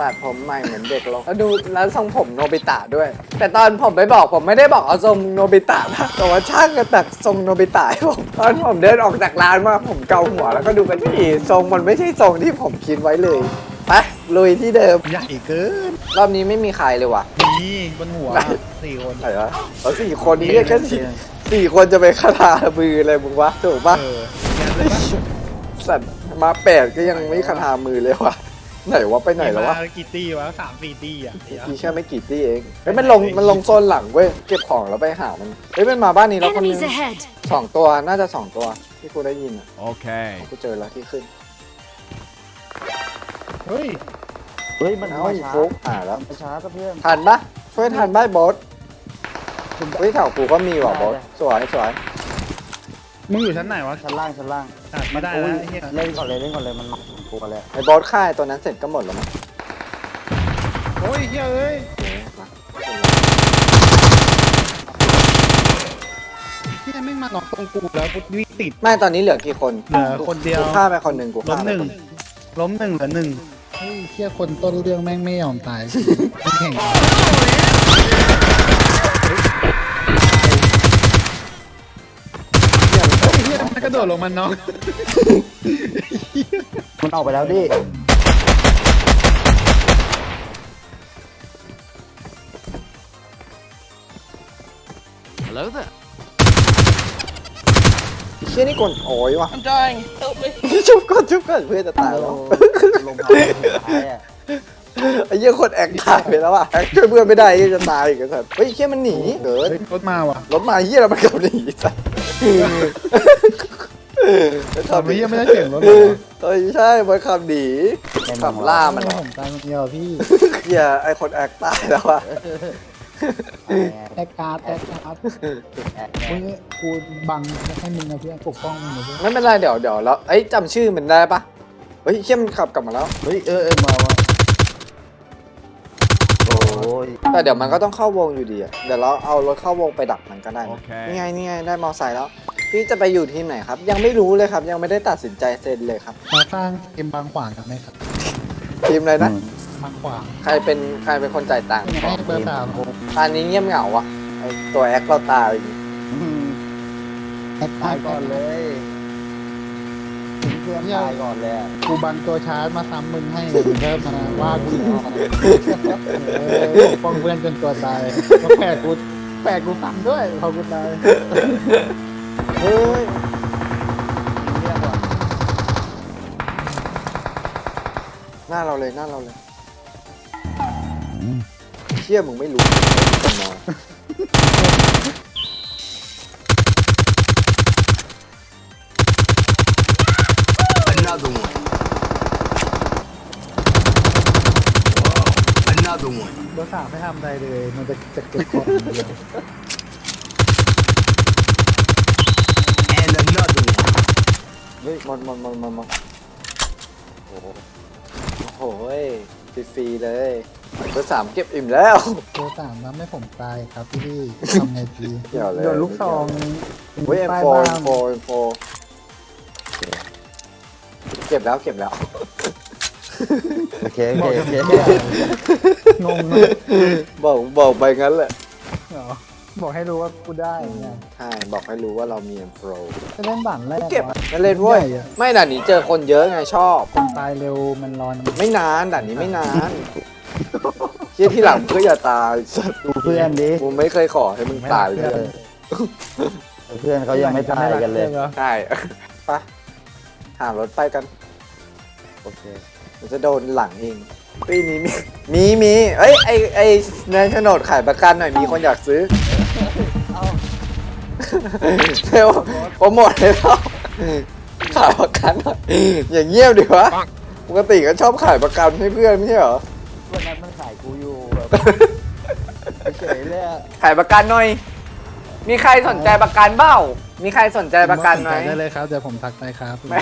ตัดผมใหม่เหมือนเด็กลงแล้วดูแล้วทรงผมโนบิตะด้วย แต่ตอนผมไปบอกผมไม่ได้บอกเอาทรงโนบิตะนะแต่ว่าช่างก็ตัดทรงโนบิตะให้ผมตอนผมเดินออกจากร้านมาผมเกาหัวแล้วก็ดูกันที่ทรงมันไม่ใช่ทรงที่ผมคิดไว้เลยไปลุยที่เดิม ใหญ่เกินรอบนี้ไม่มีใครเลยว่ะ นี่บนหัวสี่คนไหนวะเอาสี่คนนี้แค่สี่สี่คนจะไปคาถามืออะไรมึงวะถูกปะเออแกเลยปะสัตว์มาแปดก็ยังไม่คาถามือเลยวะ ไหนวะไปไหนแล้ววะมากี่ตีวะสามสี่ตีอะเดี๋ยวมีแค่ไม่กี่ที่เองเฮ้ยมันลงมันลงโซนหลังเว้ยเก็บของแล้วไปหามันเฮ้ยมันมาบ้านนี้แล้วคนนึ Enemies ง ahead! สองตัวน่าจะสองตัวที่กูได้ยินอะ Okay. กูเจอแล้วที่ขึ้นเฮ้ยเฮ้ยมันเอ้ามาอีช้าฟุกอ่าแล้วมันช้าก็เพื่อนทันปะช่วยทันบ้ายบอสเฮ้ยแถวกูก็มีว่ะบอสสวยสวยมึงอยู่ชั้นไหนวะชั้นล่างชั้นล่างตัดมาได้อุ๊แล้วยไอ้เหี้ยเล่นก่อนเลยเล่นก่อนเลยมัน มาถึงกูกันแล้วไอ้บอสค่ายตัวนั้นเสร็จก็หมดแล้วมั้งโอ้ยเหี้ยเอ้ยโอเคมาเหี้ยไม่งมาหลอกตรงกูแล้วกูวิ่งติด ไม่ตอนนี้เหลือกี่คนเหลือคนเดียว กูฆ่าไปคนหนึ่งกูล้ฆ่ามไปหนึ่งคนล้มหนึ่งเหลือหนึ่ง เฮ้ยเหี้ยคนต้นเรื่องแม่งไม่ยอมตายไม่แข่งเดดลงมันเนาะมันออกไปแล้วดิ Hello there. เชี่ยนี่กลโอ้ยวะ I'm dying. Help me. ชุบก่อนชุบก่อนเพื่อนจะตายลแล้วงลงมาสุดท้ายอะไอ้เหี้ยคนแอคตายไปแล้วอะแอคช่วยเพื่อนไม่ได้ไอ้เหี้ยจะตายอีกไอ้สัสเฮ้ยเชี่ยมันหนีเกินเฮ้ยรถมาว่ะรถมาเหี้ยแล้วมันกลับหนีสัส ทำไมเหี้ยไม่ได้เสียงรถเลยวะเฮ้ยใช่มันขับหนีขับล่ามันทำไเหรอผมตายคนเดียวพี่เหี้ยไอ้คนแอคตายแล้วอะแอคการ์ดแอคการ์ดมึงกูบังให้มึงนะเพื่อนปกป้องมึงนะเพื่อนไม่เป็นไรเดี๋ยวเดี๋ยวแล้วเอ้ยจำชื่อมันได้ปะเฮ้ยเชี่ยมันขับกลับมาแล้วเฮ้ยเออเออมาว่ะโอ้ยแต่เดี๋ยวมันก็ต้องเข้าวงอยู่ดีอะเดี๋ยวเราเอารถเข้าวงไปดักมันก็ได้นะโอเคนี่ไงนี่ไงได้มอไซค์แล้ว พี่จะไปอยู่ทีมไหนครับ ยังไม่รู้เลยครับ ยังไม่ได้ตัดสินใจเซ็นเลยครับมาสร้างเกมบางขวางกันไหมครับทีมอะไรนะ บางขวางใครเป็นใครเป็นคนจ่ายตังค์ยังไงเบอร์สามตอนนี้เงียบเหงาอะไอตัวแอคเราตายอืมแอคตายก่อนเลยทิ้งเพื่อนตายก่อนเลยอะกูบังตัวชาร์จมาซ้ำมึงให้มึงเริ่มมาว่ากูอีกเออปกป้องเพื่อนจนตัวตายแล้วแปลกกูแปลกกูซ้ำด้วยพอกูตาย เฮ้ยทิ้งเรื่องก่อนหน้าเราเลยหน้าเราเลยเชี่ยมึงไม่รู้เป็นมอ Another one. Another one. เบอร์สามไม่ทำอะไรเลย มันจะจะเก็บของอย่างเดียว เฮ้ยหมดหมดหมดหมดหมดโอ้โหโอ้โหฟรีๆเลยเบอร์สามเก็บอิ่มแล้ว เบอร์สามทำให้ผมตายครับพี่พี่ทำไงดีเกี่ยวเลย โดนลูกซองเฮ้ยป้าย M4 บ้าน M4 M4 เก็บแล้วเก็บแล้ว โอเคโอเคโอเคงงเลยบอกบอกไปงั้นแหละเหรอ บอกให้รู้ว่ากูได้เนี่ยใช่บอกให้รู้ว่าเรามี M Pro จะเล่นบั่นแรกเก็บวะนั่นเล่นเว้ยใหญ่อะไม่ด่านนี้เจอคนเยอะไงชอบคนตายเร็วมันร้อนไม่นานด่านนี้ไม่นานเชี่ยที่หลังก็อย่าตายสัตว์ดูเพื่อนดิกูไม่เคยขอให้มึงตายเลไม่รักยเพื่อนเขายังไม่ตายกันเลยหรอใช่ไปะหารถไปกันโอเคเดี๋ยวจะโดนหลังเอง ปีนี้มีมีมีเอ้ยไอไอในโฉนดขายประกันหน่อยมีคนอยากซื้อเอาเร็วโปรโมทเลยแล้วขายประกันหน่อยอย่างเงียบดีวะปกติก็ชอบขายประกันให้เพื่อนไม่ใช่เหรอวันนั้นมันขายกูอยู่แบบเฉยเลยอะขายประกันหน่อย มีใครสนใจประกันเบ้า มีใครสนใจประกันไหมสใจได้เลยครับ เดี๋ยวผมทักไปครับไม่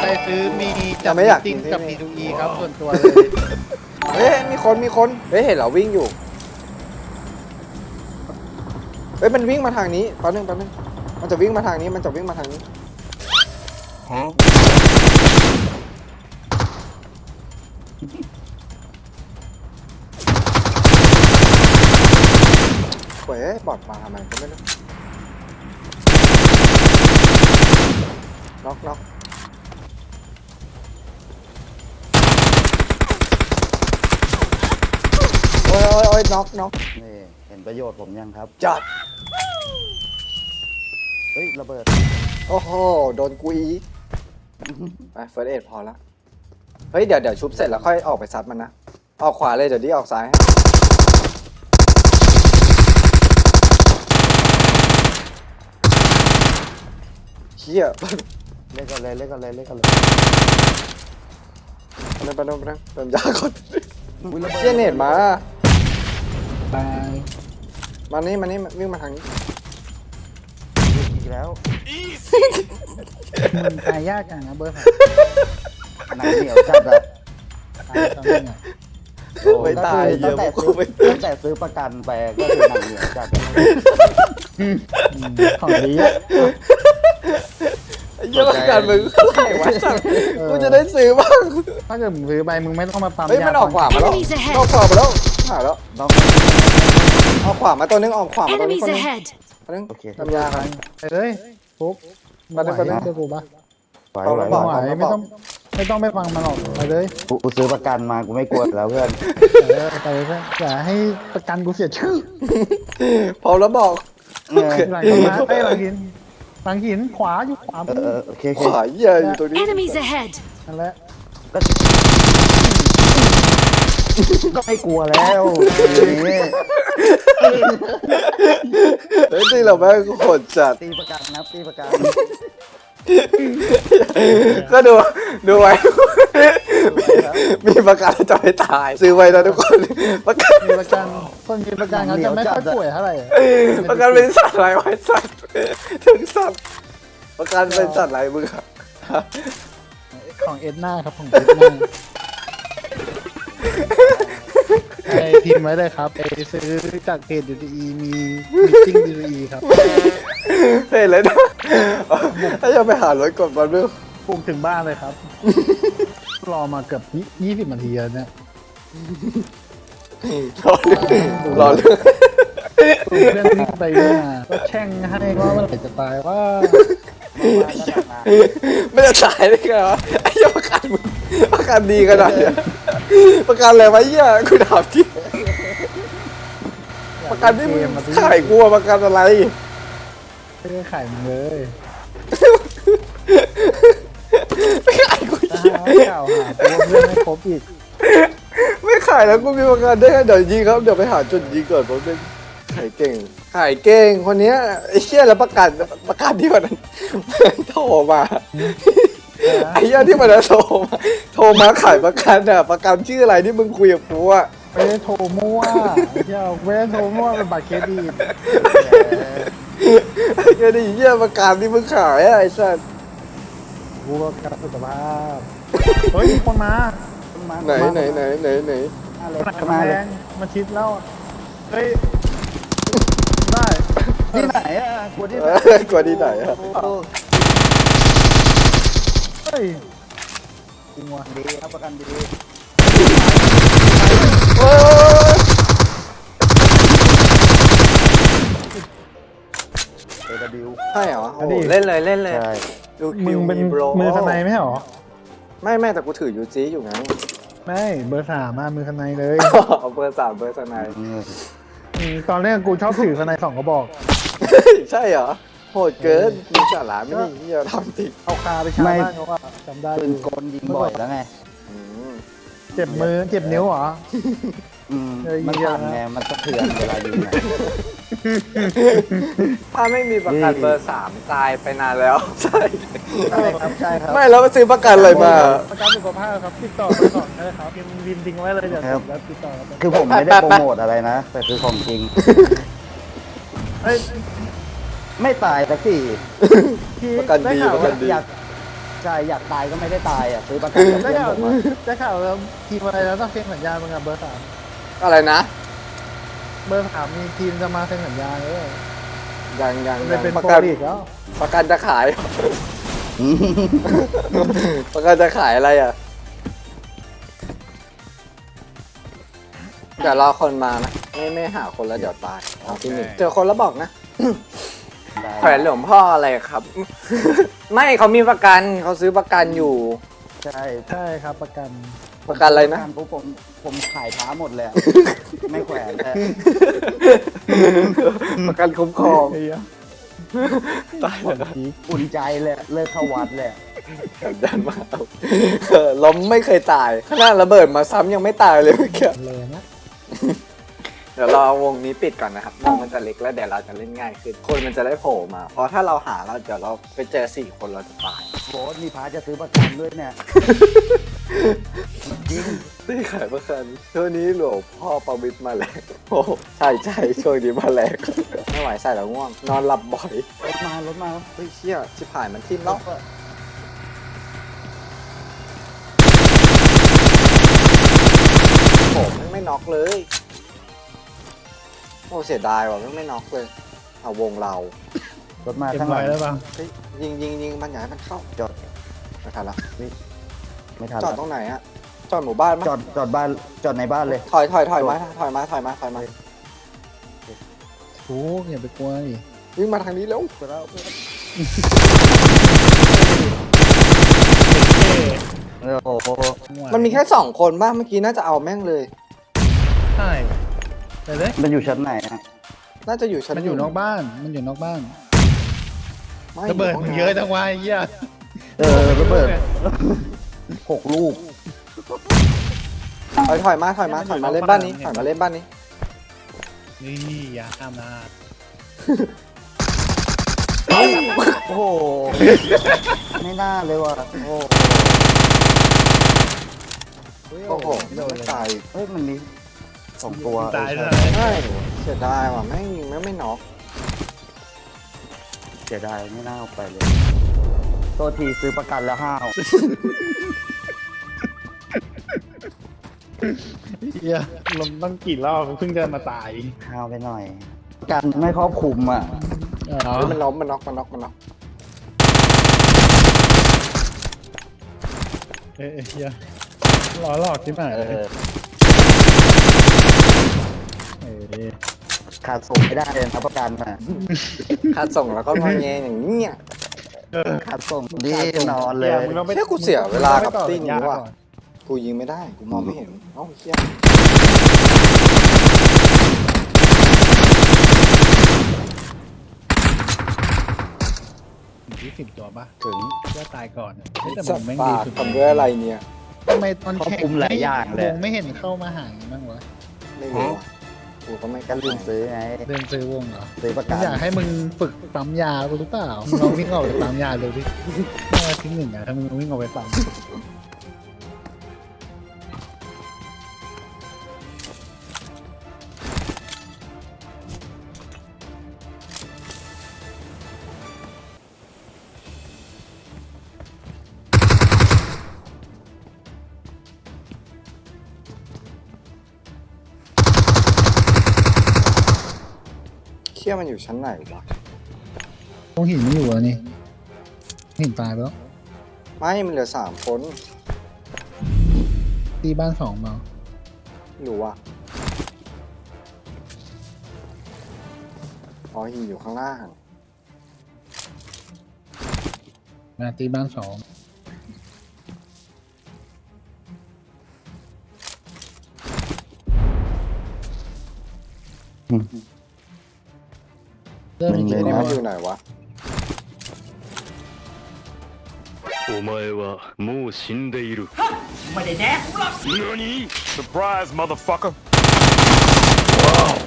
ไปซื้อมีจะไม่อยากจริงกินกับใช่ไหม P2E ครับส่วนตัวเลย เฮ้ยมีคนมีคนเฮ้ยเห็นเหราวิ่งอยู่เฮ้ยมันวิ่งมาทางนี้แป๊บนึงแป๊บนึงมันจะวิ่งมาทางนี้มันจะวิ่งมาทางนี้ Huh? เว้ยบอดมาทำไมก็ไม่รู้น็อกน็อกโอ้ยโอ้ยโอ้ยน็อกน็อกนี่เห็นประโยชน์ผมยังครับ จัด เฮ้ยระเบิด โอ้โห โดนกุยอีกไปเฟิร์สเอ็ดพอละ เฮ้ย เดี๋ยวเดี๋ยวชุบเสร็จแล้วค่อยออกไปซัดมันนะ ออกขวาเลย เดี๋ยวดีออกซ้ายให้ เฮียเล่นกันเลยเล่นกันเลยเล่นกันเลยไปนั่งไปนั่งไปนั่งเติมยาก่อนอุ๊ยระบิดเชี่ยเน็ตมา ตายมานี่มานี่วิ่งมาทางนี้อีกแล้วมึงตายยากจังนะเบอร์สามหนังเหนียวจัดอะตายตอนนี้อะโอ้ไม่ตายตั้งแต่เหี้ยซื้อไม่ตั้งแต่ซื้อประกันไปก็คือหนังเหนียวจัดอะอืมของดีอะไอ้ เหี้ยประกันมึงเท่าไหร่วะสัตว์กูจะได้ซื้อบ้างถ้าเกิดมึงซื้อไปมึงไม่ต้องมาปั๊มเฮ้ยมันยาออกขวามาแล้ว Enemies ahead ออกขวามาแล้วหายแล้วต้องออกขวามาตัวนึงออกขวามาตัวนึง Enemies คนนึง ahead! คนนึงโอเคทำยากันไปเลยปุ๊บไปเลยไปเลยเจอกูปะไหวเอาไหวระไม่บไหวไหวไม่ต้องไม่ต้องไปฟังมันหรอกไปเลยกูกูซื้อประกันมากูไม่กลัวแล้วเพื่อนเออไปเลยเพื่อนอย่าให้ประกันกูเสียชื่อพอแล้วบอกเออหลังต้นไม้ไปหลังหิน หลังหินขวาอยู่ขวาเอมืออเออโอเคโอขเค วาเหี้ยอยู่ตรงนี้ Enemies ahead! นั่นแหละก็ก็ไม่กลัวแล้วนี่เฮ้ยตีเราแม่งโหดจัดตีประกันนะตีประกัน ก็ดูดูไว้ มีประกันจะไม่ตาย ซื้อไว้นะทุกคน ประกันมีประกันคนมีประกันเขาจะไม่ค่อยป่วยเท่าไหร่ประกันเป็นสัตว์อะไรไว้สัตว์ถึงสัตว์ประกันเป็นสัตว์อะไรมึงอะของเอ็ดนาครับของเอ็ดนาไอพิมพ์ไว้เลยครับไปซื้อจากเพจดีมีมีจิ้งดีครับเห็นเลยนะ ถ้าจะไปหารถกดมันไม่ปลูกถึงบ้านเลยครับ รอมาเกือบยี่สิบนาทีแล้วเนี่ยรอเรื่องรอเรื่องปลูกเพื่อนวิ่งไปวิ่งมาก็แช่งให้ว่าเมื่อไหร่จะตายว่าไม่จะตายได้ไงวะไอ้ยประกันมึงประกันดีขนาดเนี้ยประกันอะไรวะเหี้ยกูถามจริงประกันที่มึงขายกูอะประกันอะไร ไม่ได้ขายมึงเลยไม่ขายกูถ้าเหี้ยหาเก่าวหาตัวเพื่อนไม่ครบอีกไม่ขายแล้วกูมีประกันได้ไงเดี๋ยวยิงครับเดี๋ยวไปหาจุดยิงก่อนผมเป็นขายเก่งขายเก่งคนเนี้ยไอ้เชี่ยแล้วประกันประกันที่วันนั้นโทรมาไอ้เหี้ยที่วันนั้นโทรมาโทรมาขายประกันอะประกันชื่ออะไรที่มึงคุยกับกูอะไม่ได้โทรมั่วไอ้เที่ยวไม่ได้โทรมั่วเป็นบัตรเครดิต ไอ้เหี้ยนี่เหี้ยประกันที่มึงขายอะไอ้สัสกูประกันสุขภาพเฮ้ยมีคนมามาไหนไหนไหนไหนไหนมาเลยหนักมามาเลแรยงมาชิดแล้วเฮ้ยได้ที่ไหนอะกลัวที่ไหนกว่าที่ไหนอะโอ้เฮ้ย จริงว่ะดีครับประกันดี โอ้ย เอวบิว ใช่เหรอโอ้โหเล่นเลยเล่นเลย ใช่ดูมึคิงวเป็นมีโบรมือทนายไม่ใช่หรอไม่ไม่แต่กูถือยูจีอยู่ไง ไม่เบอร์สามมามือทนายเลยเอาเบอร์สามเบอร์สนายอืมอืมตอนแรกกูชอบถือทนายสองกระบอก ใช่เหรอ โหดเกินมีสาระไม่ได้ที่จะทำจริงเอาคาไปชาร์จบ้านเขาก็จำได้อปืนยู่กลยิงบ่อยแล้วไง อืมเจ็บมือเจ็บนิ้วเหรอ อืมเออยิงมันเยอะสั่นนะไงมันสะเทือนเวลายิงอะ ถ้าไม่มีประกันนี่เบอร์สามตายไปนานแล้ว ใช่ ใช่ครับใช่ครับไม่แล้วไปซื้อประกันอะไรมา ประกันสุขภาพครับติดต่อไปก่อนได้ครับพิมพ์พิมพ์ทิ้งไว้เลยเดี๋ยวแล้วติดต่อกันคือผมไม่ได้โปรโมทอะไรนะ แต่คือของจริงเฮ้ยไม่ตายสักทีพี่ประกันดีได้ข่าวประกันดี อยากใช่อยากตายก็ไม่ได้ตายอะซื้อประกันกับได้เพื่อนข่าวผมอะได้ข่าวแล้วทีมอะไรแล้วต้องเซ็นสัญญามึงกับเบอร์สามอะไรนะ เบอร์สามมีทีมจะมาเซ็นสัญญาเลยยังยังเลยยังเป็นประโปรกันลีกแล้วประกันจะขาย ประกันจะขายอะไรอะเดี๋ยวรอคนมานะไม่ไม่หาคนแล้วเดี๋ยวตายเอาที่หนึ่งเจอคนแล้วบอกนะได้แขวนหลวงพ่ออะไรครับ ไม่เขามีประกันเขาซื้อประกันอยู่ ใช่ใช่ครับประกัน ประกันอะไรนะ การปุ๊บผมผมขายท้าหมดเลยอะ ไม่แขวนแต่ประกันคุ้มครองเฮียตายแล้วอุ่นใจเลยเลิกเข้าวัดเลยดันมาเอาเออล้มไม่เคยตายขนาดระเบิดมาซ้ำยังไม่ตายเลยเมื่อกี้แรงนะเดี๋ยวรอวงนี้ปิดก่อนนะครับวงมันจะเล็กแล้วเดี๋ยวเราจะเล่นง่ายขึ้น คนมันจะได้โผล่มา เพราะถ้าเราหาเราเดี๋ยวเราไปเจอสี่คนเราจะตาย โบสมีพาจะซื้อประกันด้วยเนี่ย จริงซื้อขายประกันช่วงนี้หลวงพ่อประวิตรมาแรงโอ้ใช่ใช่ช่วงนี้มาแรงไม่ไหวใส่แล้วง่วง นอนหลับบ่อยรถมารถมาเฮ้ยเชี่ยชิบหายมันทิ่มแล้วผมมันไม่น็อกเลยโอ้เสียดายว่ะมันไม่น็อกเลยเอาวงเรารถมาเก็บข้างหไว้ลังแล้วบ้างเฮ้ยยิงยิงยิงมันอย่าให้มันเข้าจอดไม่ทันละไม่ทันจอดแล้วตรงไหนอะ จอดหมู่บ้านมั้ยจอดจอดบ้านจอดในบ้านเลย ถอยถอยถอยมาถอยมาถอยมาถอยมาโอ้ยอย่าไปกลัวดิวิ่งมาทางนี้แล้วเออโอ้โหมันมีแค่สองคนบ้างเมื่อกี้น่าจะเอาแม่งเลย ใช่ไปเลยมันอยู่ชั้นไหนอะน่าจะอยู่ชั้นมันอยู่นอกบ้าน มันอยู่นอกบ้านไม่ระเบิดห้งมึงน้ำเยอะจังวะไอ้เหี้ยเออระเบิดหกลูกถ อยถอยมาถอยมาถอยมาเล่นบ้านนี้ถอยมาเล่นบ้านนี้นี่อย่าข้ามนะโอ้โหไม่น่าเลยว่ะโอ้โหโอ้โหไม่ตายเฮ้ยมันมีสองตัวตายเอเลอยใช่ใช่เสียดายว่ะแม่งยิงแม่งไม่น็อกเสียดายไม่น่าเอาไปเลยโทษทีซื้อประกันแล้วห้าว เหี้ยลมต้องกี่รอบเพิ่งจะมาตายห้าวไปหน่อยกันไม่ครอบคลุมอะอ๋อเฮ้ยมันน็อกมันน็อกมันน็อกมันน็อกเอ้ยเหี้ยล้อหลอกที่ไหนเออเอ้ยขาดส่งไม่ได้เลยนะประกันอะขาดส่งแล้วก็งอแงอย่างเงี้ยเออขาดส่งดีนอนเลย มึงต้องไปเชี่ยกูเสียเวลากับมึงต้องไปติ้งต่อสัญญาว่ะ ก่อนกูยิงไม่ได้ กูมองไม่เห็น เอ้าเชี่ยยี่สิบตัวปะถึงเพื่อตายก่อนเฮ้ยแต่สัมัตนว์แม่งป่าดีสุดทำด้วยอะไรเนี่ย ทำไมตอนแข่งครอบคลุมหลายอย่างเลย วงไม่เห็นเข้ามาหาบ้างวะไม่รู้ว่ะกูก็ไม่กก็ล้าลืมซื้อไงเดินซื้อวงเหรอซื้อประกูกันอยากให้มึงฝึกปั๊มยากูหรือเปล่ามึงลองวิ่งออกไปปั๊มยาดูดิถ้าที่หนึ่งอะถ้ามึงวิ่งออกไปปั๊ม เชี่ยมันอยู่ชั้นไหนวะตรงหินไม่อยู่แล้วนี่หินตายไปแล้วไม่มันเหลือสามคนตีบ้านสองมาไม่รู้ว่ะอ๋อหินอยู่ข้างล่างมาตีบ้านสองอืม เริ่มมี ไม่ กี่ เลย ตั นี่ ว มันอยู่ไหนวะ お前はもう死んでいる。 Surprise, motherfucker.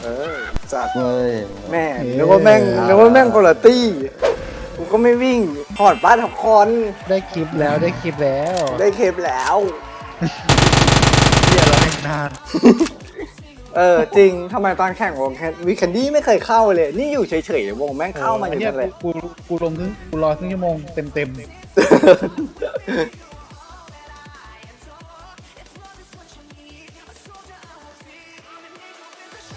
เออจัด เฮ้ย แม่นึกว่าแม่งนึกว่าแม่งคนละตี้กูก็ไม่วิ่งถอดบ้านทับคอน ได้คลิปแล้วได้คลิปแล้ว ได้เคปแล้ว เฮียเราแม่งนาน เออจริงทำไมตอนแข่งวงแคนวีคันดี้ไม่เคยเข้าเลย นี่อยู่เฉยๆวงแม่งเข้ามาอยู่เฮียนั่นแหละกูกูกูลงถึงกูรอครึ่งชั่วโมงเต็มเต็ม